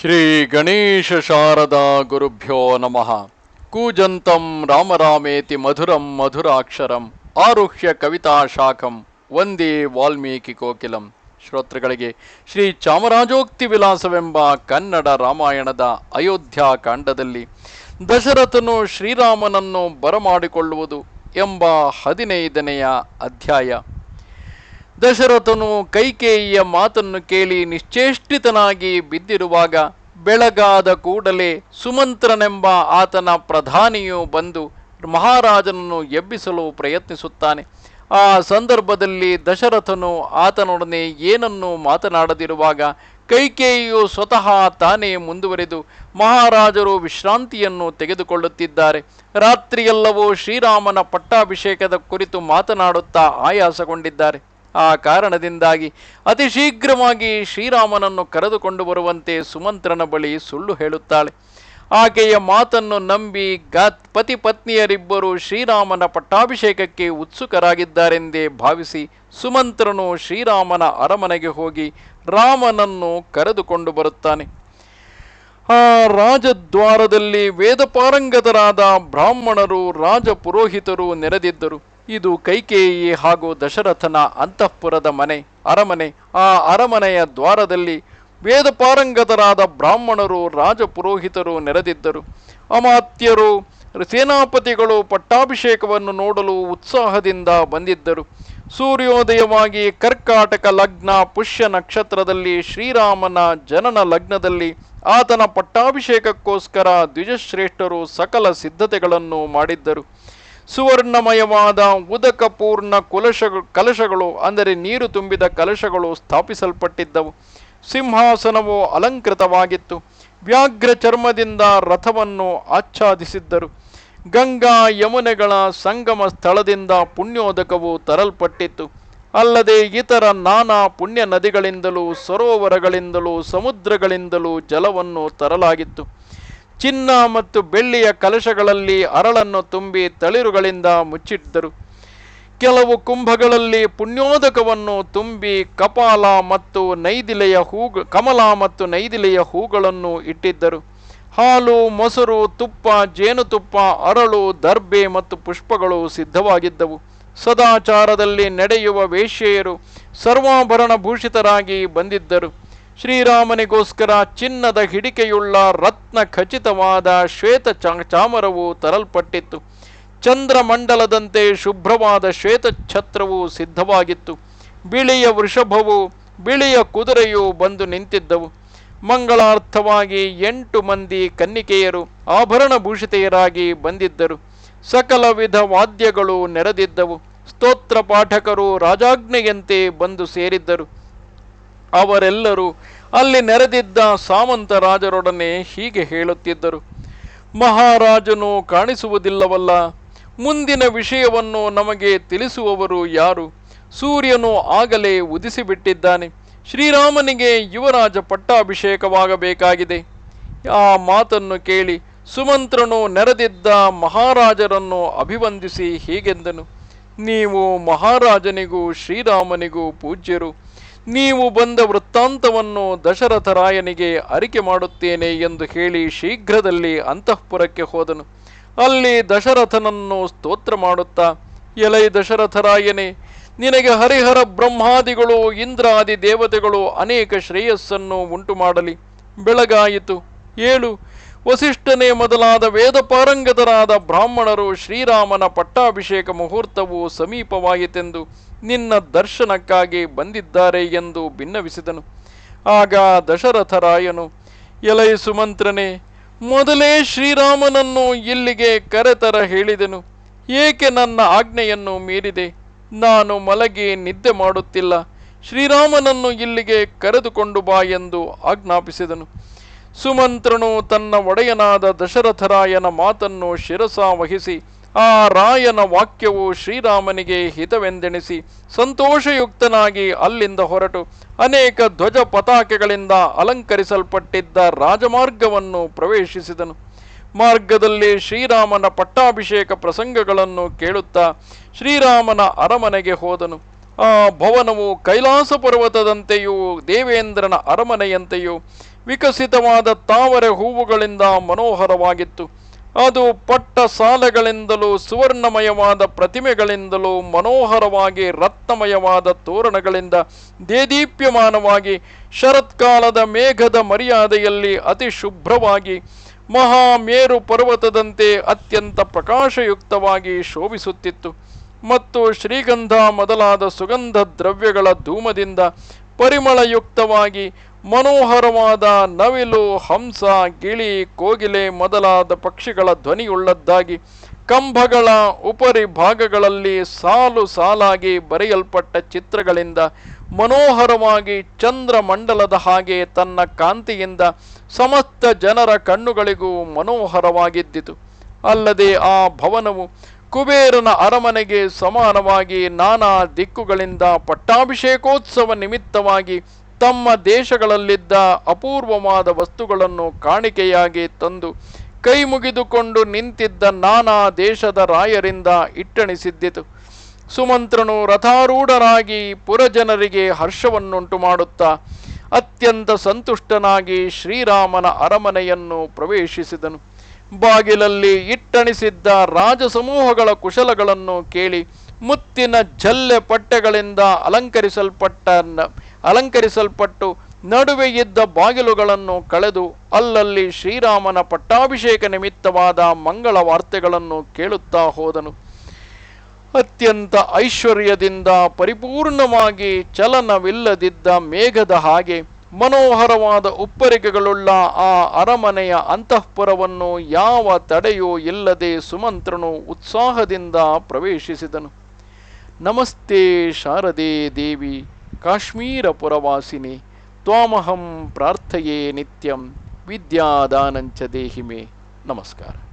ಶ್ರೀ ಗಣೇಶ ಶಾರದಾ ಗುರುಭ್ಯೋ ನಮಃ. ಕೂಜಂತಂ ರಾಮರಾಮೇತಿ ಮಧುರಂ ಮಧುರಾಕ್ಷರಂ ಆರುಹ್ಯ ಕವಿತಾ ಶಾಖಂ ವಂದೇ ವಾಲ್ಮೀಕಿ ಕೋಕಿಲಂ. ಶ್ರೋತೃಗಳಿಗೆ ಶ್ರೀ ಚಾಮರಾಜೋಕ್ತಿ ವಿಲಾಸವೆಂಬ ಕನ್ನಡ ರಾಮಾಯಣದ ಅಯೋಧ್ಯ ಕಾಂಡದಲ್ಲಿ ದಶರಥನು ಶ್ರೀರಾಮನನ್ನು ಬರಮಾಡಿಕೊಳ್ಳುವುದು ಎಂಬ ಹದಿನೈದನೆಯ ಅಧ್ಯಾಯ. ದಶರಥನು ಕೈಕೇಯಿಯ ಮಾತನ್ನು ಕೇಳಿ ನಿಶ್ಚೇಷ್ಟಿತನಾಗಿ ಬಿದ್ದಿರುವಾಗ ಬೆಳಗಾದ ಕೂಡಲೇ ಸುಮಂತ್ರನೆಂಬ ಆತನ ಪ್ರಧಾನಿಯು ಬಂದು ಮಹಾರಾಜನನ್ನು ಎಬ್ಬಿಸಲು ಪ್ರಯತ್ನಿಸುತ್ತಾನೆ. ಆ ಸಂದರ್ಭದಲ್ಲಿ ದಶರಥನು ಆತನೊಡನೆ ಏನನ್ನು ಮಾತನಾಡದಿರುವಾಗ ಕೈಕೇಯಿಯು ಸ್ವತಃ ತಾನೇ ಮುಂದುವರೆದು ಮಹಾರಾಜರು ವಿಶ್ರಾಂತಿಯನ್ನು ತೆಗೆದುಕೊಳ್ಳುತ್ತಿದ್ದಾರೆ. ರಾತ್ರಿಯೆಲ್ಲವೂ ಶ್ರೀರಾಮನ ಪಟ್ಟಾಭಿಷೇಕದ ಕುರಿತು ಮಾತನಾಡುತ್ತಾ ಆಯಾಸಗೊಂಡಿದ್ದಾರೆ. ಆ ಕಾರಣದಿಂದಾಗಿ ಅತಿ ಶೀಘ್ರವಾಗಿ ಶ್ರೀರಾಮನನ್ನು ಕರೆದುಕೊಂಡು ಬರುವಂತೆ ಸುಮಂತ್ರನ ಬಳಿ ಸುಳ್ಳು ಹೇಳುತ್ತಾಳೆ. ಆಕೆಯ ಮಾತನ್ನು ನಂಬಿ ಗಾತ್ ಪತಿ ಪತ್ನಿಯರಿಬ್ಬರು ಶ್ರೀರಾಮನ ಪಟ್ಟಾಭಿಷೇಕಕ್ಕೆ ಉತ್ಸುಕರಾಗಿದ್ದಾರೆಂದೇ ಭಾವಿಸಿ ಸುಮಂತ್ರನು ಶ್ರೀರಾಮನ ಅರಮನೆಗೆ ಹೋಗಿ ರಾಮನನ್ನು ಕರೆದುಕೊಂಡು ಬರುತ್ತಾನೆ. ಆ ರಾಜದ್ವಾರದಲ್ಲಿ ವೇದಪಾರಂಗತರಾದ ಬ್ರಾಹ್ಮಣರು ರಾಜಪುರೋಹಿತರು ನೆರೆದಿದ್ದರು. ಇದು ಕೈಕೇಯಿ ಹಾಗೂ ದಶರಥನ ಅಂತಃಪುರದ ಮನೆ, ಅರಮನೆ. ಆ ಅರಮನೆಯ ದ್ವಾರದಲ್ಲಿ ವೇದಪಾರಂಗತರಾದ ಬ್ರಾಹ್ಮಣರು, ರಾಜಪುರೋಹಿತರು ನೆರೆದಿದ್ದರು. ಅಮಾತ್ಯರು, ಸೇನಾಪತಿಗಳು ಪಟ್ಟಾಭಿಷೇಕವನ್ನು ನೋಡಲು ಉತ್ಸಾಹದಿಂದ ಬಂದಿದ್ದರು. ಸೂರ್ಯೋದಯವಾಗಿ ಕರ್ಕಾಟಕ ಲಗ್ನ ಪುಷ್ಯ ನಕ್ಷತ್ರದಲ್ಲಿ ಶ್ರೀರಾಮನ ಜನನ ಲಗ್ನದಲ್ಲಿ ಆತನ ಪಟ್ಟಾಭಿಷೇಕಕ್ಕೋಸ್ಕರ ದ್ವಿಜಶ್ರೇಷ್ಠರು ಸಕಲ ಸಿದ್ಧತೆಗಳನ್ನು ಮಾಡಿದ್ದರು. ಸುವರ್ಣಮಯವಾದ ಉದಕಪೂರ್ಣ ಕುಲಶ ಕಲಶಗಳು, ಅಂದರೆ ನೀರು ತುಂಬಿದ ಕಲಶಗಳು ಸ್ಥಾಪಿಸಲ್ಪಟ್ಟಿದ್ದವು. ಸಿಂಹಾಸನವು ಅಲಂಕೃತವಾಗಿತ್ತು. ವ್ಯಾಘ್ರ ಚರ್ಮದಿಂದ ರಥವನ್ನು ಆಚ್ಛಾದಿಸಿದ್ದರು. ಗಂಗಾ ಯಮುನೆಗಳ ಸಂಗಮ ಸ್ಥಳದಿಂದ ಪುಣ್ಯೋದಕವು ತರಲ್ಪಟ್ಟಿತ್ತು. ಅಲ್ಲದೆ ಇತರ ನಾನಾ ಪುಣ್ಯ ನದಿಗಳಿಂದಲೂ, ಸರೋವರಗಳಿಂದಲೂ, ಸಮುದ್ರಗಳಿಂದಲೂ ಜಲವನ್ನು ತರಲಾಗಿತ್ತು. ಚಿನ್ನ ಮತ್ತು ಬೆಳ್ಳಿಯ ಕಲಶಗಳಲ್ಲಿ ಅರಳನ್ನು ತುಂಬಿ ತಳಿರುಗಳಿಂದ ಮುಚ್ಚಿಟ್ಟರು ಕೆಲವು ಕುಂಭಗಳಲ್ಲಿ ಪುಣ್ಯೋದಕವನ್ನು ತುಂಬಿ ಕಪಾಲ ಮತ್ತು ನೈದಿಲೆಯ ಹೂ ಕಮಲ ಮತ್ತು ನೈದಿಲೆಯ ಹೂಗಳನ್ನು ಇಟ್ಟಿದ್ದರು. ಹಾಲು, ಮೊಸರು, ತುಪ್ಪ, ಜೇನುತುಪ್ಪ, ಅರಳು, ದರ್ಬೆ ಮತ್ತು ಪುಷ್ಪಗಳು ಸಿದ್ಧವಾಗಿದ್ದವು. ಸದಾಚಾರದಲ್ಲಿ ನಡೆಯುವ ವೇಶ್ಯೆಯರು ಸರ್ವಾಭರಣ ಭೂಷಿತರಾಗಿ ಬಂದಿದ್ದರು. ಶ್ರೀರಾಮನಿಗೋಸ್ಕರ ಚಿನ್ನದ ಹಿಡಿಕೆಯುಳ್ಳ ರತ್ನ ಖಚಿತವಾದ ಶ್ವೇತ ಚಾಮರವು ತರಲ್ಪಟ್ಟಿತ್ತು. ಚಂದ್ರಮಂಡಲದಂತೆ ಶುಭ್ರವಾದ ಶ್ವೇತ ಛತ್ರವು ಸಿದ್ಧವಾಗಿತ್ತು. ಬಿಳಿಯ ವೃಷಭವು, ಬಿಳಿಯ ಕುದುರೆಯು ಬಂದು ನಿಂತಿದ್ದವು. ಮಂಗಳಾರ್ಥವಾಗಿ ಎಂಟು ಮಂದಿ ಕನ್ನಿಕೆಯರು, ಆಭರಣ ಭೂಷಿತೆಯರಾಗಿ ಬಂದಿದ್ದರು. ಸಕಲ ವಿಧ ವಾದ್ಯಗಳು ನೆರೆದಿದ್ದವು. ಸ್ತೋತ್ರ ಪಾಠಕರು ರಾಜಾಜ್ಞೆಯಂತೆ ಬಂದು ಸೇರಿದ್ದರು. ಅವರೆಲ್ಲರೂ ಅಲ್ಲಿ ನೆರೆದಿದ್ದ ಸಾಮಂತ ರಾಜರೊಡನೆ ಹೀಗೆ ಹೇಳುತ್ತಿದ್ದರು. ಮಹಾರಾಜನು ಕಾಣಿಸುವುದಿಲ್ಲವಲ್ಲ, ಮುಂದಿನ ವಿಷಯವನ್ನು ನಮಗೆ ತಿಳಿಸುವವರು ಯಾರು? ಸೂರ್ಯನು ಆಗಲೇ ಉದಿಸಿಬಿಟ್ಟಿದ್ದಾನೆ. ಶ್ರೀರಾಮನಿಗೆ ಯುವರಾಜ ಪಟ್ಟಾಭಿಷೇಕವಾಗಬೇಕಾಗಿದೆ. ಆ ಮಾತನ್ನು ಕೇಳಿ ಸುಮಂತ್ರನು ನೆರೆದಿದ್ದ ಮಹಾರಾಜರನ್ನು ಅಭಿವಂದಿಸಿ ಹೀಗೆಂದನು, ನೀವು ಮಹಾರಾಜನಿಗೂ ಶ್ರೀರಾಮನಿಗೂ ಪೂಜ್ಯರು. ನೀವು ಬಂದ ವೃತ್ತಾಂತವನ್ನು ದಶರಥರಾಯನಿಗೆ ಅರಿಕೆ ಮಾಡುತ್ತೇನೆ ಎಂದು ಹೇಳಿ ಶೀಘ್ರದಲ್ಲಿ ಅಂತಃಪುರಕ್ಕೆ ಹೋದನು. ಅಲ್ಲಿ ದಶರಥನನ್ನು ಸ್ತೋತ್ರ ಮಾಡುತ್ತಾ, ಎಲೈ ದಶರಥರಾಯನೇ, ನಿನಗೆ ಹರಿಹರ ಬ್ರಹ್ಮಾದಿಗಳು, ಇಂದ್ರಾದಿ ದೇವತೆಗಳು ಅನೇಕ ಶ್ರೇಯಸ್ಸನ್ನು ಉಂಟು ಮಾಡಲಿ ಬೆಳಗಾಯಿತು. ಏಳು. ವಸಿಷ್ಠನೇ ಮೊದಲಾದ ವೇದ ಪಾರಂಗತರಾದ ಬ್ರಾಹ್ಮಣರು ಶ್ರೀರಾಮನ ಪಟ್ಟಾಭಿಷೇಕ ಮುಹೂರ್ತವು ಸಮೀಪವಾಯಿತೆಂದು ನಿನ್ನ ದರ್ಶನಕ್ಕಾಗಿ ಬಂದಿದ್ದಾರೆ ಎಂದು ಭಿನ್ನವಿಸಿದನು ಆಗ ದಶರಥರಾಯನು, ಎಲೈ ಸುಮಂತ್ರನೇ, ಮೊದಲೇ ಶ್ರೀರಾಮನನ್ನು ಇಲ್ಲಿಗೆ ಕರೆತರ ಹೇಳಿದನು. ಏಕೆ ನನ್ನ ಆಜ್ಞೆಯನ್ನು ಮೀರಿದೆ? ನಾನು ಮಲಗಿ ನಿದ್ದೆ ಮಾಡುತ್ತಿಲ್ಲ. ಶ್ರೀರಾಮನನ್ನು ಇಲ್ಲಿಗೆ ಕರೆದುಕೊಂಡು ಬಾ ಎಂದು ಆಜ್ಞಾಪಿಸಿದನು. ಸುಮಂತ್ರನು ತನ್ನ ಒಡೆಯನಾದ ದಶರಥರಾಯನ ಮಾತನ್ನು ಶಿರಸ ವಹಿಸಿ ಆ ರಾಯನ ವಾಕ್ಯವು ಶ್ರೀರಾಮನಿಗೆ ಹಿತವೆಂದೆಣಿಸಿ ಸಂತೋಷಯುಕ್ತನಾಗಿ ಅಲ್ಲಿಂದ ಹೊರಟು ಅನೇಕ ಧ್ವಜ ಪತಾಕೆಗಳಿಂದ ಅಲಂಕರಿಸಲ್ಪಟ್ಟಿದ್ದ ರಾಜಮಾರ್ಗವನ್ನು ಪ್ರವೇಶಿಸಿದನು. ಮಾರ್ಗದಲ್ಲಿ ಶ್ರೀರಾಮನ ಪಟ್ಟಾಭಿಷೇಕ ಪ್ರಸಂಗಗಳನ್ನು ಕೇಳುತ್ತಾ ಶ್ರೀರಾಮನ ಅರಮನೆಗೆ ಹೋದನು. ಆ ಭವನವು ಕೈಲಾಸ ಪರ್ವತದಂತೆಯೂ ದೇವೇಂದ್ರನ ಅರಮನೆಯಂತೆಯೂ ವಿಕಸಿತವಾದ ತಾವರೆ ಹೂವುಗಳಿಂದ ಮನೋಹರವಾಗಿತ್ತು. ಅದು ಪಟ್ಟ ಸಾಲೆಗಳಿಂದಲೂ ಸುವರ್ಣಮಯವಾದ ಪ್ರತಿಮೆಗಳಿಂದಲೂ ಮನೋಹರವಾಗಿ ರತ್ನಮಯವಾದ ತೋರಣಗಳಿಂದ ದೇದೀಪ್ಯಮಾನವಾಗಿ ಶರತ್ಕಾಲದ ಮೇಘದ ಮರ್ಯಾದೆಯಲ್ಲಿ ಅತಿ ಶುಭ್ರವಾಗಿ ಮಹಾಮೇರು ಪರ್ವತದಂತೆ ಅತ್ಯಂತ ಪ್ರಕಾಶಯುಕ್ತವಾಗಿ ಶೋಭಿಸುತ್ತಿತ್ತು. ಮತ್ತು ಶ್ರೀಗಂಧ ಮೊದಲಾದ ಸುಗಂಧ ದ್ರವ್ಯಗಳ ಧೂಮದಿಂದ ಪರಿಮಳಯುಕ್ತವಾಗಿ ಮನೋಹರವಾದ ನವಿಲು, ಹಂಸ, ಗಿಳಿ, ಕೋಗಿಲೆ ಮೊದಲಾದ ಪಕ್ಷಿಗಳ ಧ್ವನಿಯುಳ್ಳದ್ದಾಗಿ ಕಂಬಗಳ ಉಪರಿ ಭಾಗಗಳಲ್ಲಿ ಸಾಲು ಸಾಲಾಗಿ ಬರೆಯಲ್ಪಟ್ಟ ಚಿತ್ರಗಳಿಂದ ಮನೋಹರವಾಗಿ ಚಂದ್ರಮಂಡಲದ ಹಾಗೆ ತನ್ನ ಕಾಂತಿಯಿಂದ ಸಮಸ್ತ ಜನರ ಕಣ್ಣುಗಳಿಗೂ ಮನೋಹರವಾಗಿದ್ದಿತು. ಅಲ್ಲದೆ ಆ ಭವನವು ಕುಬೇರನ ಅರಮನೆಗೆ ಸಮಾನವಾಗಿ ನಾನಾ ದಿಕ್ಕುಗಳಿಂದ ಪಟ್ಟಾಭಿಷೇಕೋತ್ಸವ ನಿಮಿತ್ತವಾಗಿ ತಮ್ಮ ದೇಶಗಳಲ್ಲಿದ್ದ ಅಪೂರ್ವವಾದ ವಸ್ತುಗಳನ್ನು ಕಾಣಿಕೆಯಾಗಿ ತಂದು ಕೈ ಮುಗಿದುಕೊಂಡು ನಿಂತಿದ್ದ ನಾನಾ ದೇಶದ ರಾಯರಿಂದ ಇಟ್ಟಣಿಸಿದ್ದಿತು. ಸುಮಂತ್ರನು ರಥಾರೂಢರಾಗಿ ಪುರಜನರಿಗೆ ಹರ್ಷವನ್ನುಂಟು ಮಾಡುತ್ತಾ ಅತ್ಯಂತ ಸಂತುಷ್ಟನಾಗಿ ಶ್ರೀರಾಮನ ಅರಮನೆಯನ್ನು ಪ್ರವೇಶಿಸಿದನು. ಬಾಗಿಲಲ್ಲಿ ಇಟ್ಟಣಿಸಿದ್ದ ರಾಜಸಮೂಹಗಳ ಕುಶಲಗಳನ್ನು ಕೇಳಿ ಮುತ್ತಿನ ಜಲ್ಲೆ ಪಟ್ಟೆಗಳಿಂದ ಅಲಂಕರಿಸಲ್ಪಟ್ಟ ಅಲಂಕರಿಸಲ್ಪಟ್ಟು ನಡುವೆ ಇದ್ದ ಬಾಗಿಲುಗಳನ್ನು ಕಳೆದು ಅಲ್ಲಲ್ಲಿ ಶ್ರೀರಾಮನ ಪಟ್ಟಾಭಿಷೇಕ ನಿಮಿತ್ತವಾದ ಮಂಗಳ ವಾರ್ತೆಗಳನ್ನು ಕೇಳುತ್ತಾ ಹೋದನು. ಅತ್ಯಂತ ಐಶ್ವರ್ಯದಿಂದ ಪರಿಪೂರ್ಣವಾಗಿ ಚಲನವಿಲ್ಲದಿದ್ದ ಮೇಘದ ಹಾಗೆ ಮನೋಹರವಾದ ಉಪ್ಪರಿಗೆಗಳುಳ್ಳ ಆ ಅರಮನೆಯ ಅಂತಃಪುರವನ್ನು ಯಾವ ತಡೆಯೂ ಇಲ್ಲದೆ ಸುಮಂತ್ರನು ಉತ್ಸಾಹದಿಂದ ಪ್ರವೇಶಿಸಿದನು. ನಮಸ್ತೆ ಶಾರದೆ ದೇವಿ ಕಾಶ್ಮೀರ ಪುರವಾಸಿನಿ ತ್ವಾಮಹಂ ಪ್ರಾರ್ಥಯೇ ನಿತ್ಯಂ, ವಿದ್ಯಾದಾನಂಚ ದೇಹಿಮೆ. ನಮಸ್ಕಾರ.